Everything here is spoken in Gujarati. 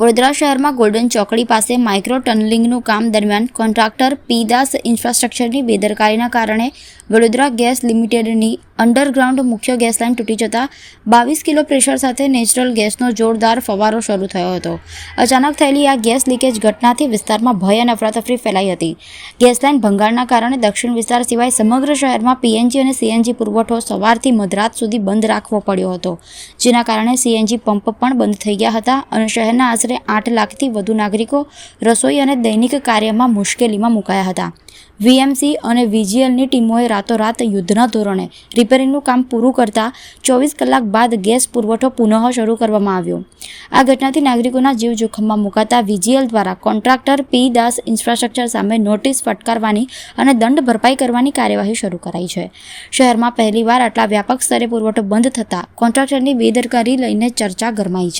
વડોદરા શહેરમાં ગોલ્ડન ચોકડી પાસે માઇક્રો ટનલિંગનું કામ દરમિયાન કોન્ટ્રાક્ટર પી દાસ ઇન્ફ્રાસ્ટ્રક્ચરની બેદરકારીના કારણે વડોદરા ગેસ લિમિટેડની અંડરગ્રાઉન્ડ મુખ્ય ગેસ લાઇન તૂટી જતાં બાવીસ કિલો પ્રેશર સાથે નેચરલ ગેસનો જોરદાર ફવારો શરૂ થયો હતો. અચાનક થયેલી આ ગેસ લીકેજ ઘટનાથી વિસ્તારમાં ભય અને અફરાતફરી ફેલાઈ હતી. ગેસ લાઇન ભંગાણના કારણે દક્ષિણ વિસ્તાર સિવાય સમગ્ર શહેરમાં પીએનજી અને સીએનજી પુરવઠો સવારથી મધરાત સુધી બંધ રાખવો પડ્યો હતો, જેના કારણે સીએનજી પંપ પણ બંધ થઈ ગયા હતા અને શહેરના આશરે આઠ લાખથી વધુ નાગરિકો રસોઈ અને દૈનિક કાર્યમાં મુશ્કેલીમાં મુકાયા હતા. વીએમસી અને વીજીએલની ટીમોએ રાતોરાત યુદ્ધના ધોરણે રિપેરિંગનું કામ પૂરું કરતા ચોવીસ કલાક બાદ ગેસ પુરવઠો પુનઃ શરૂ કરવામાં આવ્યો. આ ઘટનાથી નાગરિકોના જીવ જોખમમાં મુકાતા વીજીએલ દ્વારા કોન્ટ્રાક્ટર પી દાસ ઇન્ફ્રાસ્ટ્રક્ચર સામે નોટિસ ફટકારવાની અને દંડ ભરપાઈ કરવાની કાર્યવાહી શરૂ કરાઈ છે. શહેરમાં પહેલીવાર આટલા વ્યાપક સ્તરે પુરવઠો બંધ થતાં કોન્ટ્રાક્ટરની બેદરકારી લઈને ચર્ચા ગરમાઈ છે.